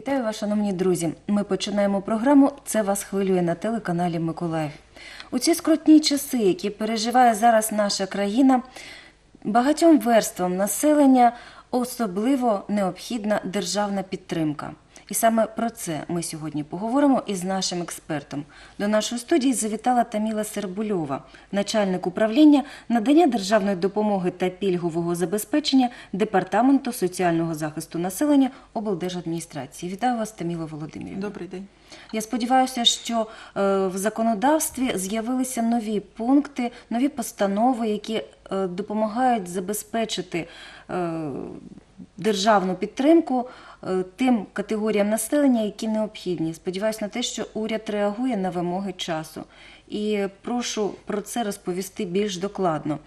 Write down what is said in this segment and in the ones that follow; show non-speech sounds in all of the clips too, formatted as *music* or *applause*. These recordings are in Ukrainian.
Вітаю вас, шановні друзі. Ми починаємо програму Це вас хвилює на телеканалі Миколаїв. У ці скрутні часи, які переживає зараз наша країна, багатьом верствам населення особливо необхідна державна підтримка. І саме про це ми сьогодні поговоримо із нашим експертом. До нашої студії завітала Таміла Сербульова, начальник управління надання державної допомоги та пільгового забезпечення Департаменту соціального захисту населення облдержадміністрації. Вітаю вас, Таміла Володимирівна. Добрий день. Я сподіваюся, що е, в законодавстві з'явилися нові пункти, нові постанови, які е, допомагають забезпечити е, державну підтримку тим категоріям населення, які необхідні. Сподіваюся на те, що уряд реагує на вимоги часу. І прошу про це розповісти більш докладно.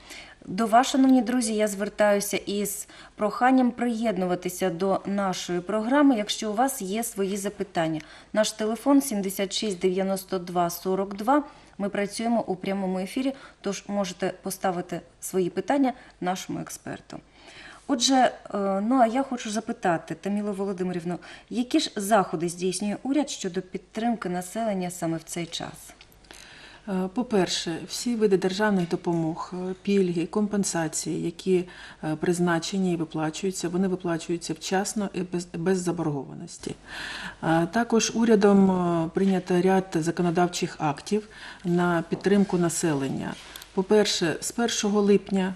До вас, шановні друзі, я звертаюся із проханням приєднуватися до нашої програми, якщо у вас є свої запитання. Наш телефон 76 92 42. Ми працюємо у прямому ефірі, тож можете поставити свої питання нашому експерту. Отже, е, ну а я хочу запитати, Таміло Володимирівну, які ж заходи здійснює уряд щодо підтримки населення саме в цей час? Е, По-перше, всі види державних допомог, е, пільги, компенсації, які призначені і виплачуються, вони виплачуються вчасно і без, без заборгованості. Також урядом прийнято ряд законодавчих актів на підтримку населення. По-перше, з 1 липня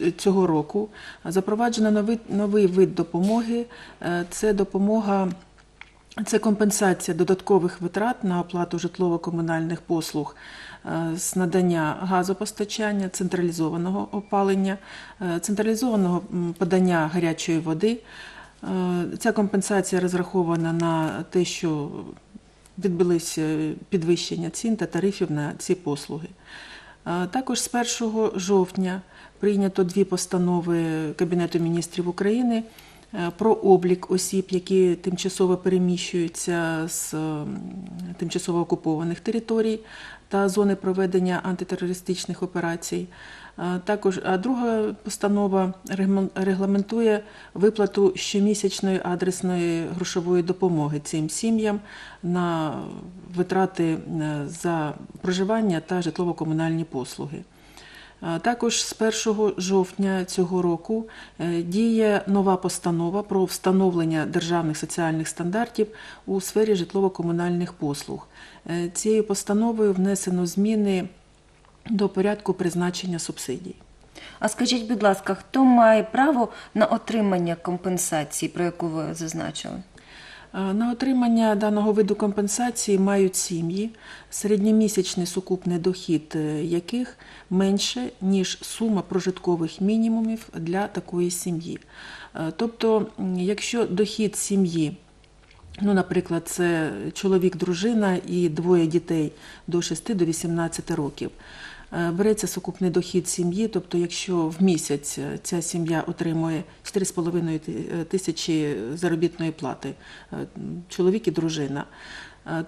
е, цього року запроваджено новий, новий вид допомоги. Е, Це допомога це компенсація додаткових витрат на оплату житлово-комунальних послуг е, з надання газопостачання, централізованого опалення, централізованого подання гарячої води. Ця компенсація розрахована на те, що відбулися підвищення цін та тарифів на ці послуги. Також з 1 жовтня прийнято дві постанови Кабінету міністрів України про облік осіб, які тимчасово переміщуються з тимчасово окупованих територій та зони проведення антитерористичних операцій. Е, Також а друга постанова регламентує виплату щомісячної адресної грошової допомоги цим сім'ям на витрати е, за проживання та житлово-комунальні послуги. Також з 1 жовтня цього року е, діє нова постанова про встановлення державних соціальних стандартів у сфері житлово-комунальних послуг. Е, Цією постановою внесено зміни до порядку призначення субсидій. А скажіть, будь ласка, хто має право на отримання компенсації, про яку ви зазначили? Е, На отримання даного виду компенсації мають сім'ї, середньомісячний сукупний дохід е, яких менше, ніж сума прожиткових мінімумів для такої сім'ї. Е, Тобто, якщо дохід сім'ї Ну, наприклад, це чоловік, дружина і двоє дітей до 6 до 18 років. Е, Береться сукупний дохід сім'ї, тобто, якщо в місяць е, ця сім'я отримує 4,5 е, тисячі заробітної плати, чоловік і дружина,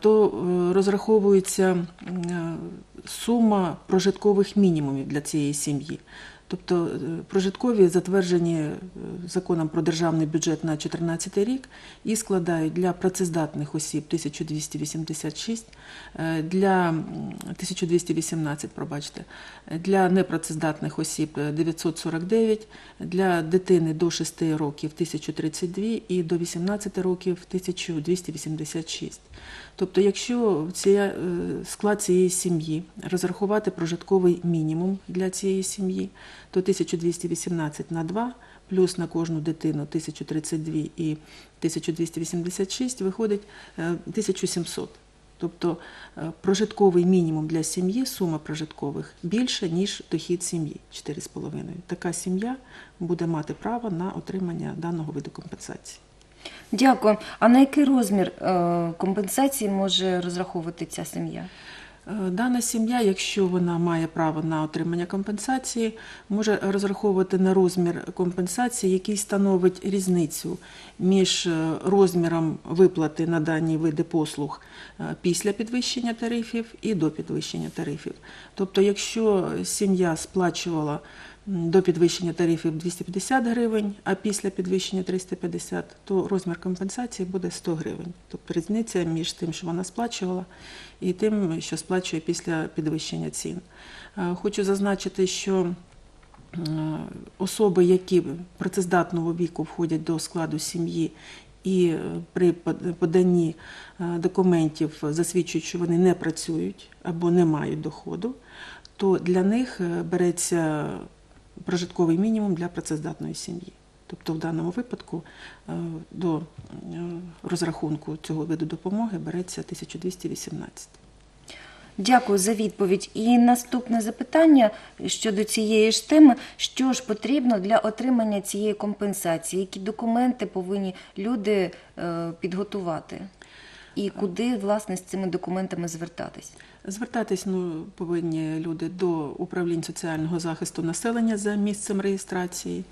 то розраховується сума прожиткових мінімумів для цієї сім'ї. Тобто е, прожиткові затверджені е, законом про державний бюджет на 2014 рік і складають для працездатних осіб 1286, е, для 1218, пробачте, для непрацездатних осіб е, 949, для дитини до 6 років 1032 і до 18 років 1286. Тобто, якщо ця, е, склад цієї сім'ї розрахувати прожитковий мінімум для цієї сім'ї, то 1218 на 2 плюс на кожну дитину 1032 і 1286 виходить е, 1700. Тобто е, прожитковий мінімум для сім'ї, сума прожиткових більше, ніж дохід сім'ї 4,5. Така сім'я буде мати право на отримання даного виду компенсації. Дякую. А на який розмір е, компенсації може розраховувати ця сім'я? Е, Дана сім'я, якщо вона має право на отримання компенсації, може розраховувати на розмір компенсації, який становить різницю між е, розміром виплати на дані види послуг після підвищення тарифів і до підвищення тарифів. Тобто, якщо сім'я сплачувала до підвищення тарифів 250 гривень, а після підвищення 350, то розмір компенсації буде 100 гривень. Тобто різниця між тим, що вона сплачувала, і тим, що сплачує після підвищення цін. Е, Хочу зазначити, що особи, які працездатного віку входять до складу сім'ї і е, при поданні е, документів засвідчують, що вони не працюють або не мають доходу, то для них береться прожитковий мінімум для працездатної сім'ї. Тобто в даному випадку е, до е, розрахунку цього виду допомоги береться 1218. Дякую за відповідь. І наступне запитання щодо цієї ж теми: що ж потрібно для отримання цієї компенсації? Які документи повинні люди е, підготувати? І куди власне з цими документами звертатись? Звертатись ну, повинні люди до управлінь соціального захисту населення за місцем реєстрації.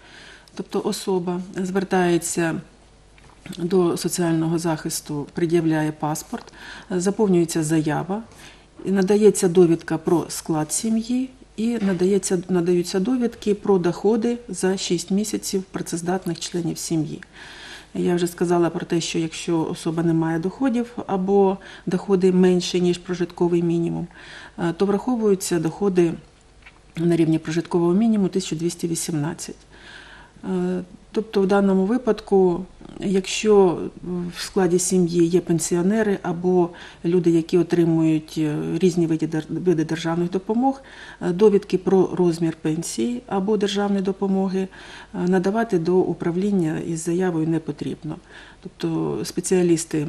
Тобто особа звертається до соціального захисту, пред'являє паспорт, заповнюється заява, надається довідка про склад сім'ї і надається, надаються довідки про доходи за 6 місяців працездатних членів сім'ї. Я вже сказала про те, що якщо особа не має доходів або доходи менші, ніж прожитковий мінімум, е, то враховуються доходи на рівні прожиткового мінімуму 1218. Тобто в даному випадку, якщо в складі сім'ї є пенсіонери або люди, які отримують е, різні види державних допомог, е, довідки про розмір пенсії або державної допомоги е, надавати до управління із заявою не потрібно. Тобто спеціалісти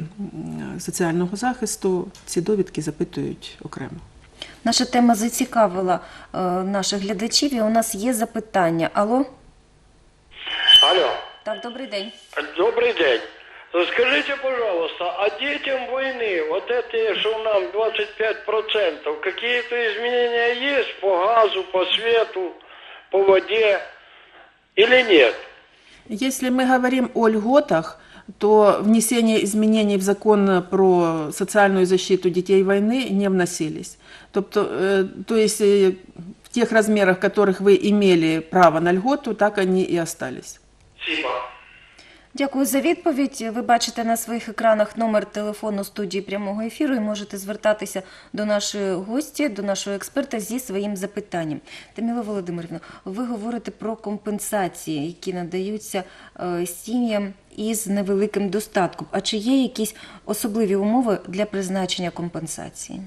соціального захисту ці довідки запитують окремо. Наша тема зацікавила наших глядачів, і у нас є запитання. Алло, Алло, так, добрий день. добрый день. Скажите, пожалуйста, а детям войны, вот это, что нам 25%, какие-то изменения есть по газу, по свету, по воде или нет? Если мы говорим о льготах, то внесение изменений в закон про социальную защиту детей войны не вносились. Тобто, э, то есть э, в тех размерах, в которых вы имели право на льготу, так они и остались. Спасибо. Дякую за відповідь. Ви бачите на своїх екранах номер телефону студії прямого ефіру і можете звертатися до нашої гості, до нашого експерта зі своїм запитанням. Таміла Володимирівна, ви говорите про компенсації, які надаються е, сім'ям із невеликим достатком. А чи є якісь особливі умови для призначення компенсації?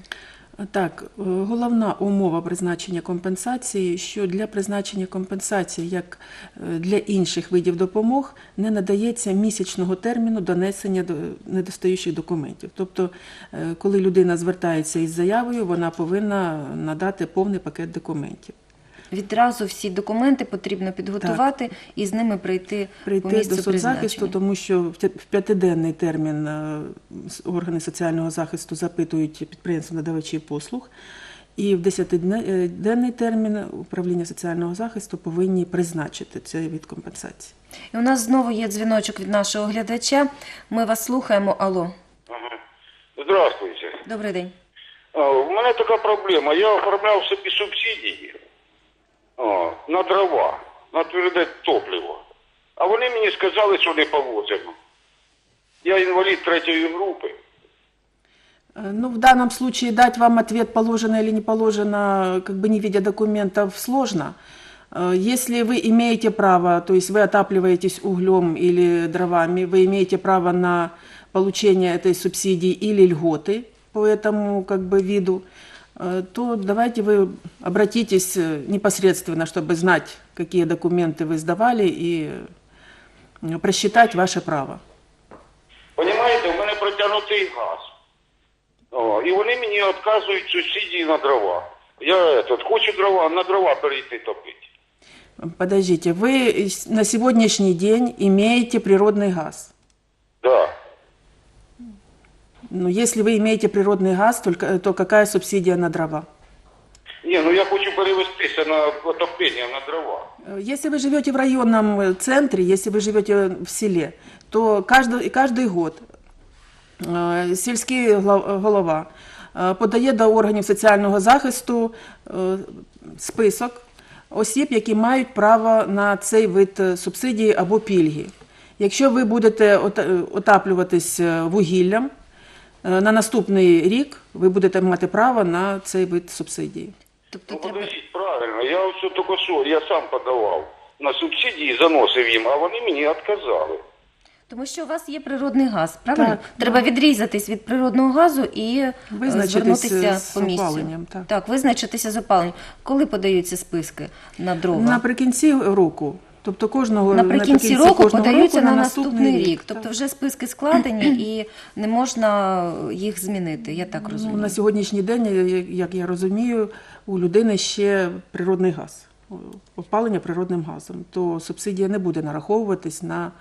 Так, е, головна умова призначення компенсації, що для призначення компенсації, як е, для інших видів допомог, не надається місячного терміну донесення до- недостаючих документів. Тобто, е, коли людина звертається із заявою, вона повинна надати повний пакет документів. Відразу всі документи потрібно підготувати і з ними прийти, по Прийти місцю до соцзахисту, тому що в п'ятиденний термін е, органи соціального захисту запитують підприємства надавачів послуг, і в десятиденний термін управління соціального захисту повинні призначити цей від компенсації. І у нас знову є дзвіночок від нашого глядача. Ми вас слухаємо. Алло, Ага. Здравствуйте. добрий день. А, У мене така проблема. Я оформляв собі субсидії а, на дрова, на тверде топливо. А вони мені сказали, що не повозимо. Я інвалід третьої групи. Э, Ну, в данном случае дать вам ответ, положено или не положено, как бы не видя документов, сложно. Э, Если вы имеете право, то есть вы отапливаетесь углем или дровами, вы имеете право на получение этой субсидии или льготы по этому как бы виду, э, то давайте вы обратитесь э, непосредственно, чтобы знать, какие документы вы сдавали и э, просчитать ваше право. Понімаєте, у мене протягнутий газ. О, і вони мені відказують субсидії на дрова. Я этот, хочу дрова, на дрова перейти топити. Подождите, вы с- на сегодняшний день имеете природный газ. Да. Но если вы имеете природный газ, только, то какая субсидия на дрова? Ні, ну я хочу перевестися на отоплення на дрова. Э, Если вы живете в районном э, центре, если вы живете в селе, то каждый, каждый год э, сільський гла- голова е, подає до органів соціального захисту е, список осіб, які мають право на цей вид е, субсидії або пільги. Якщо ви будете ота- е, отаплюватись е, вугіллям, е, на наступний рік ви будете мати право на цей вид субсидії. Тобто Ну, треба подождіть, правильно. Я все тільки що, я сам подавав на субсидії, заносив їм, а вони мені відказали. Тому що у вас є природний газ, правильно? Так, Треба відрізатись від природного газу і е, звернутися е, з по місцю. опаленням, так. так, визначитися з опаленням. Коли подаються списки на дрова? Наприкінці року, тобто кожного Наприкінці року кожного подаються року на наступний рік. так. Тобто вже списки складені *clears throat* і не можна їх змінити, я так Ну, розумію. на сьогоднішній день, як я розумію, у людини ще природний газ, опалення природним газом. То субсидія не буде нараховуватись на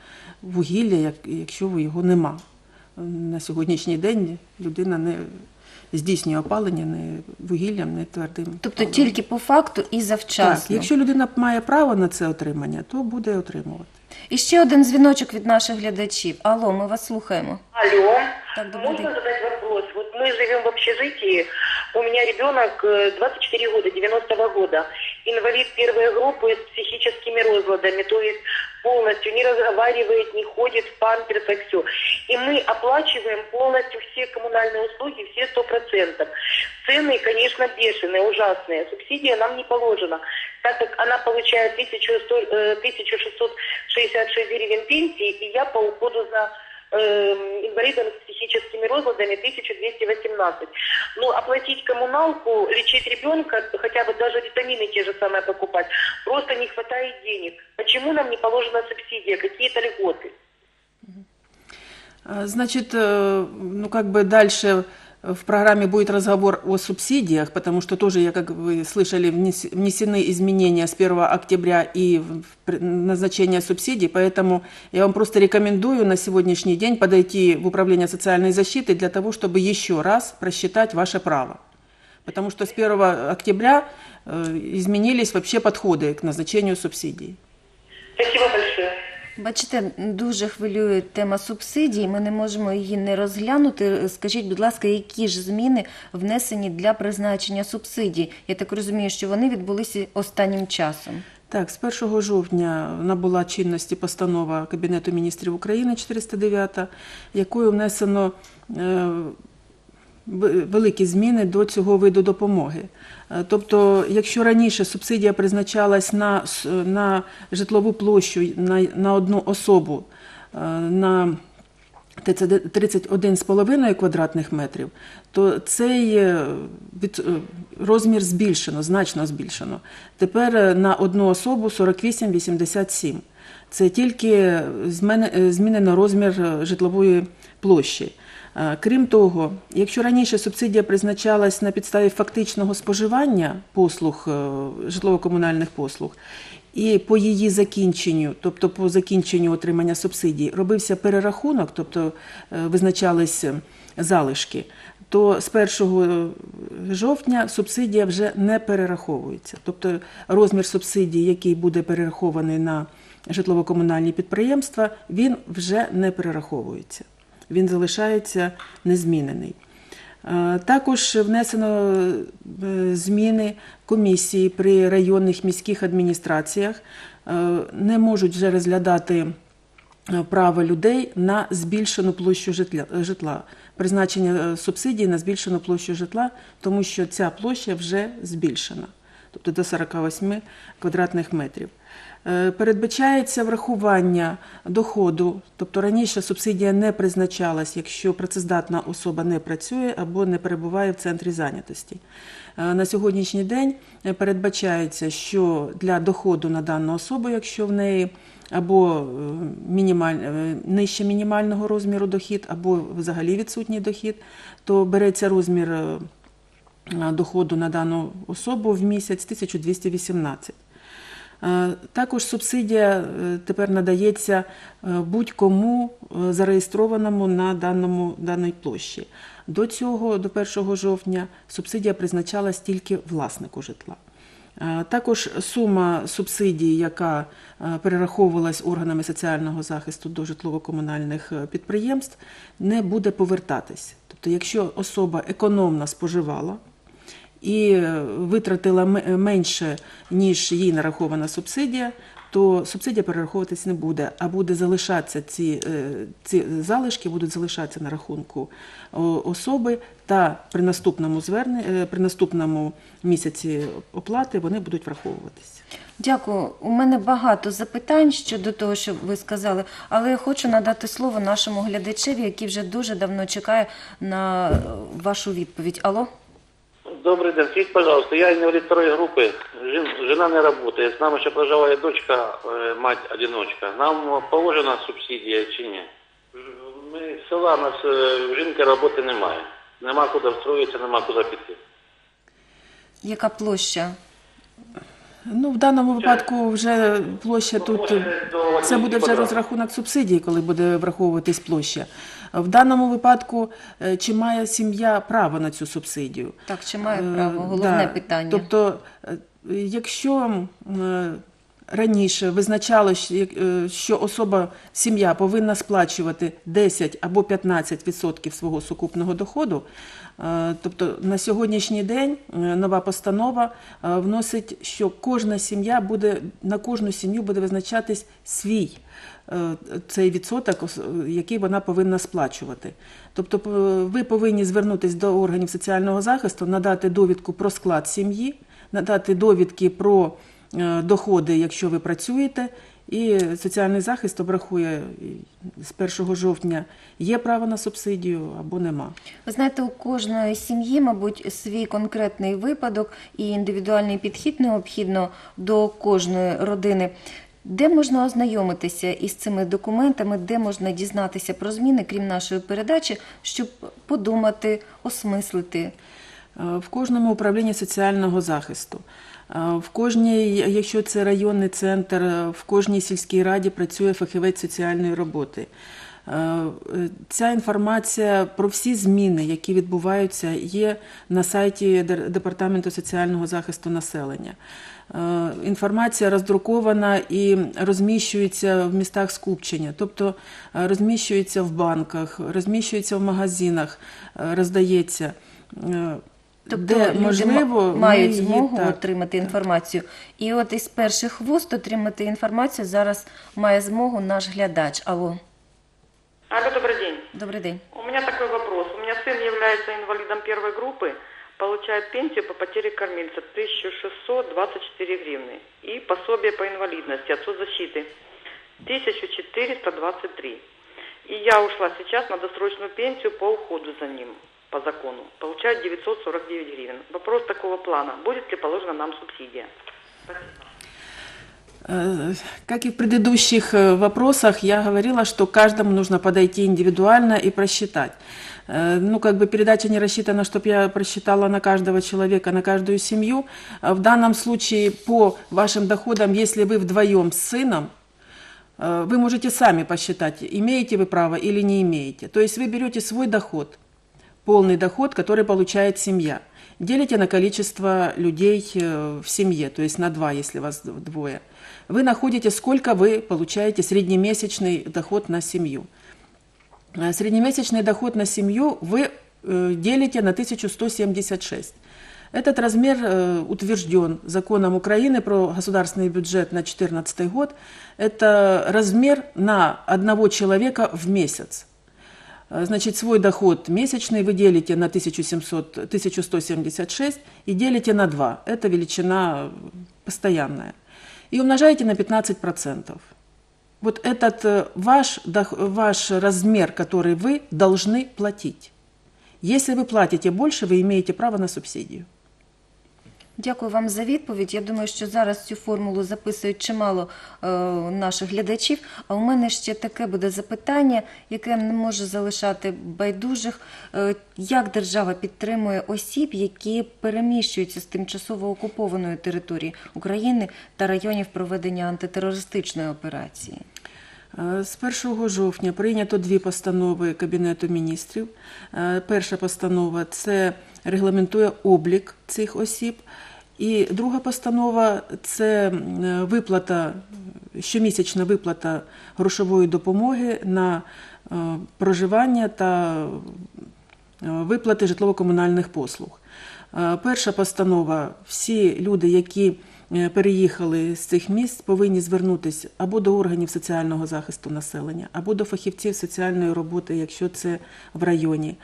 вугілля, якщо його нема. На сьогоднішній день людина не здійснює опалення не вугіллям, не твердим. Тобто паливом. тільки по факту і завчасно. так, якщо людина має право на це отримання, то буде отримувати. І ще один дзвіночок від наших глядачів. Алло, ми вас слухаємо. Алло. Так, добрый Можно день. задать вопрос? Вот мы живем в общежитии. У меня ребенок э, 24 года, 90-го года. Инвалид первой группы с психическими розладами. То есть полностью не разговаривает, не ходит в памперсах, все. И мы оплачиваем полностью все коммунальные услуги, все 100%. Цены, конечно, бешеные, ужасные. Субсидия нам не положена, так как она получает 1100, э, 1666 гривен пенсии, и я по уходу за э, инвалидом с психическими розладами 1218. Ну, оплатить коммуналку, лечить ребенка, хотя бы даже витамины те же самые покупать, просто не хватает денег. Почему нам не положена субсидия, какие-то льготы? А, Значит, э, ну как бы дальше в программе будет разговор о субсидиях, потому что тоже, я, как вы слышали, внес- внесены изменения с 1 октября и назначение субсидий, поэтому я вам просто рекомендую на сегодняшний день подойти в Управление социальной защиты для того, чтобы еще раз просчитать ваше право. Потому что с 1 октября э, изменились вообще подходы к назначению субсидий. Спасибо большое. Бачите, дуже хвилює тема субсидій. Ми не можемо її не розглянути. Скажіть, будь ласка, які ж зміни внесені для призначення субсидій? Я так розумію, що вони відбулися останнім часом. Так, з 1 жовтня набула чинності постанова Кабінету міністрів України 409, якою внесено е, великі зміни до цього виду допомоги. Е, Тобто, якщо раніше субсидія призначалась на, на житлову площу на, на одну особу е, на 31,5 квадратних метрів, то цей е, розмір збільшено, значно збільшено. Тепер на одну особу 48,87. Це тільки змінено розмір житлової площі. Е, Крім того, якщо раніше субсидія призначалась на підставі фактичного споживання послуг, е, житлово-комунальних послуг, і по її закінченню, тобто по закінченню отримання субсидій, робився перерахунок, тобто е, визначались залишки, то з 1 жовтня субсидія вже не перераховується. Тобто розмір субсидії, який буде перерахований на житлово-комунальні підприємства, він вже не перераховується. Він залишається незмінений. Е, Також внесено е, зміни комісії при районних міських адміністраціях. Е, Не можуть вже розглядати право людей на збільшену площу житла, призначення субсидій на збільшену площу житла, тому що ця площа вже збільшена, тобто до 48 квадратних метрів. Е, Передбачається врахування доходу, тобто раніше субсидія не призначалась, якщо працездатна особа не працює або не перебуває в центрі зайнятості. Е, На сьогоднішній день е, передбачається, що для доходу на дану особу, якщо в неї або мінімаль, нижче мінімального розміру дохід, або взагалі відсутній дохід, то береться розмір доходу на дану особу в місяць 1218. Е, Також субсидія е, тепер надається е, будь-кому зареєстрованому на даному, даній площі. До цього, до 1 жовтня, субсидія призначалась тільки власнику житла. Також сума субсидії, яка перераховувалась органами соціального захисту до житлово-комунальних підприємств, не буде повертатись. Тобто, якщо особа економно споживала, і е, витратила менше, ніж їй нарахована субсидія, то субсидія перераховуватись не буде, а буде залишатися ці, е, ці залишки будуть залишатися на рахунку особи, та при наступному зверне, е, при наступному місяці оплати вони будуть враховуватися. Дякую. У мене багато запитань щодо того, що ви сказали, але я хочу надати слово нашому глядачеві, який вже дуже давно чекає на вашу відповідь. Алло? Добрый день. Скажите, пожалуйста, я инвалид второй группы, жен- жена не работает, с нами еще проживает дочка, э, мать-одиночка. Нам положена субсидія чи ні? Ми з села, у нас е, жінки роботи немає. Нема куди встроїтися, нема куди піти. Яка площа? Ну, в даному випадку вже площа тут це буде вже розрахунок субсидії, коли буде враховуватись площа. В даному випадку, е, чи має сім'я право на цю субсидію? Так, чи має Е, право? Головне да. питання. Тобто, е, якщо раніше визначало, що особа, сім'я повинна сплачувати 10 або 15% свого сукупного доходу, тобто на сьогоднішній день е, нова постанова е, вносить, що кожна сім'я буде на кожну сім'ю буде визначатись свій е, цей відсоток, який вона повинна сплачувати. Тобто ви повинні звернутися до органів соціального захисту, надати довідку про склад сім'ї, надати довідки про е, доходи, якщо ви працюєте, і соціальний захист обрахує з 1 жовтня є право на субсидію або нема. Ви знаєте, у кожної сім'ї, мабуть, свій конкретний випадок і індивідуальний підхід необхідно до кожної родини. Де можна ознайомитися із цими документами, де можна дізнатися про зміни, крім нашої передачі, щоб подумати, осмислити? Е, В кожному управлінні соціального захисту, в кожній, якщо це районний центр, е, в кожній сільській раді працює фахівець соціальної роботи. Е, е, Ця інформація про всі зміни, які відбуваються, є на сайті Департаменту соціального захисту населення. Е, Інформація роздрукована і розміщується в містах скупчення, тобто е, розміщується в банках, розміщується в магазинах, е, роздається. Е, Тобто де люди можливо ма- ми мають її змогу так, отримати інформацію. І от із перших вуст отримати інформацію зараз має змогу наш глядач. Алло, Алло, добрый день. добрий день. У меня такой вопрос. У меня сын является инвалидом первой группы, получает пенсию по потере кормильца 1624 гривны и пособие по инвалидности от соцзащиты 1423. И я ушла сейчас на досрочную пенсию по уходу за ним По закону. Получает 949 гривен. Вопрос такого плана. Будет ли положена нам субсидия? Э, Как и в предыдущих э, вопросах, я говорила, что каждому нужно подойти индивидуально и просчитать. Э, Ну, как бы передача не рассчитана, чтобы я просчитала на каждого человека, на каждую семью. В данном случае по вашим доходам, если вы вдвоем с сыном, вы можете сами посчитать, имеете вы право или не имеете. То есть вы берете свой доход, полный доход, который получает семья, делите на количество людей э, в семье, то есть на два, если вас двое. Вы находите, сколько вы получаете среднемесячный доход на семью. Э, Среднемесячный доход на семью вы э, делите на 1176. Этот размер утвержден законом Украины про государственный бюджет на 2014 год. Это размер на одного человека в месяц. Э, Значит, свой доход месячный вы делите на 1700, 1176 и делите на 2. Это величина э, постоянная. И умножаете на 15%. Вот этот э, ваш, ваш размер, который вы должны платить. Если вы платите больше, вы имеете право на субсидию. Дякую вам за відповідь. Я думаю, що зараз цю формулу записують чимало е, наших глядачів. А у мене ще таке буде запитання, яке не може залишати байдужих. Е, як держава підтримує осіб, які переміщуються з тимчасово окупованої території України та районів проведення антитерористичної операції? Е, З 1 жовтня прийнято дві постанови Кабінету міністрів. Е, Перша постанова це регламентує облік цих осіб. І друга постанова це виплата, щомісячна виплата грошової допомоги на е, проживання та е, виплати житлово-комунальних послуг. Е, Перша постанова: всі люди, які переїхали з цих міст, повинні звернутися або до органів соціального захисту населення, або до фахівців соціальної роботи, якщо це в районі.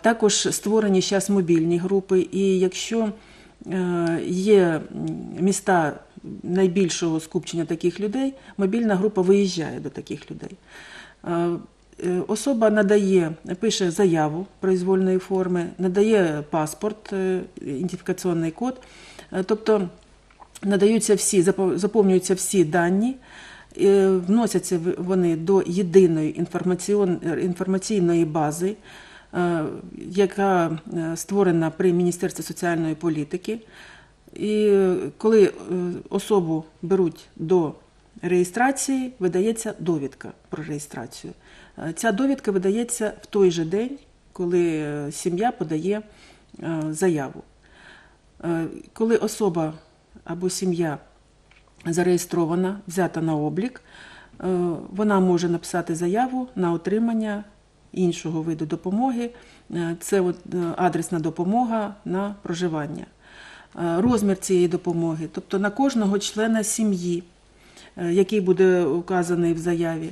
Також створені зараз мобільні групи, і якщо є міста найбільшого скупчення таких людей, мобільна група виїжджає до таких людей. Е, е, Особа надає, пише заяву произвольної форми, надає паспорт, е, ідентифікаційний код, Е, тобто надаються всі, запо- заповнюються всі дані, е, вносяться вони до єдиної інформаційної бази, е, яка е, створена при Міністерстві соціальної політики. І е, коли е, особу беруть до реєстрації, видається довідка про реєстрацію. Е, Ця довідка видається в той же день, коли е, сім'я подає е, заяву. Е, Коли особа або сім'я зареєстрована, взята на облік, е, вона може написати заяву на отримання іншого виду допомоги. Е, Це от, е, адресна допомога на проживання. Е, Розмір цієї допомоги, тобто на кожного члена сім'ї, який буде указаний в заяві,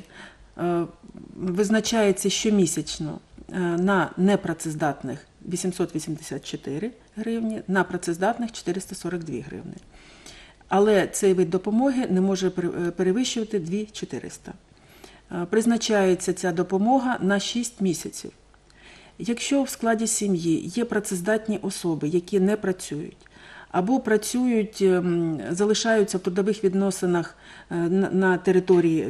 визначається щомісячно на непрацездатних 884 гривні, на працездатних 442 гривні. Але цей вид допомоги не може перевищувати 2400. Е, Призначається ця допомога на 6 місяців. Якщо в складі сім'ї є працездатні особи, які не працюють, або працюють, ем, залишаються в трудових відносинах е, на- території е,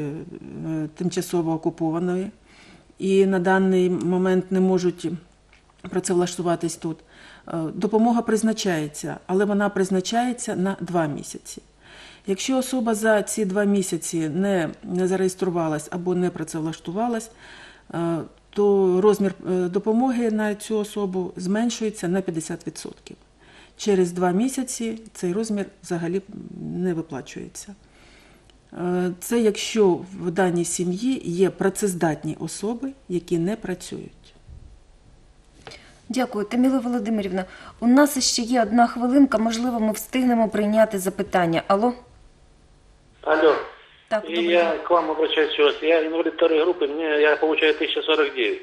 е, тимчасово окупованої і на даний момент не можуть працевлаштуватись тут, е, допомога призначається, але вона призначається на два місяці. Якщо особа за ці два місяці не, зареєструвалась або не працевлаштувалась, е, то розмір е, допомоги на цю особу зменшується на 50%. Через два місяці цей розмір взагалі не виплачується. Е, Це якщо в даній сім'ї є працездатні особи, які не працюють. Дякую, Таміла Володимирівна. У нас ще є одна хвилинка, можливо, ми встигнемо прийняти запитання. Алло? Алло. Так, И я день. к вам обращаюсь еще раз. Я инвалид второй группы, мне, я получаю 1049.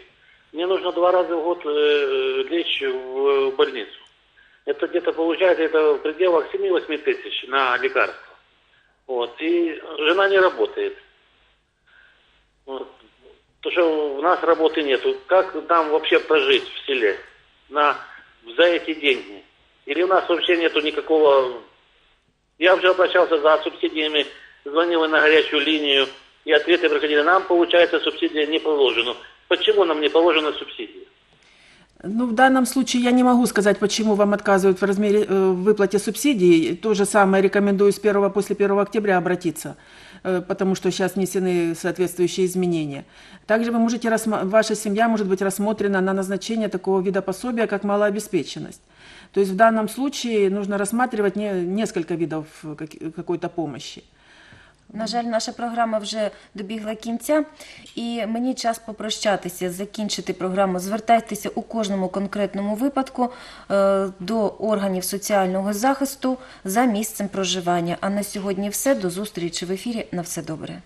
Мне нужно два раза в год э, лечь в, в больницу. Это где-то получается это в пределах 7-8 тысяч на лекарства. Вот. И жена не работает. Вот. Потому что у нас работы нету. Как нам вообще прожить в селе на, за эти деньги? Или у нас вообще нету никакого я уже обращался за субсидиями, звонил на горячую линию, и ответы приходили. Нам, получается, субсидия не положена. Почему нам не положена субсидия? Ну, в данном случае я не могу сказать, почему вам отказывают в размере э, выплате субсидий. То же самое рекомендую с 1 после 1 октября обратиться, э, потому что сейчас внесены соответствующие изменения. Также вы можете ваша семья может быть рассмотрена на назначение такого вида пособия, как малообеспеченность. То есть в данном случае нужно рассматривать не- несколько видов э, как- какой-то помощи. На жаль, наша програма вже добігла кінця, і мені час попрощатися, закінчити програму. Звертайтеся у кожному конкретному випадку е, до органів соціального захисту за місцем проживання. А на сьогодні все. До зустрічі в ефірі. На все добре.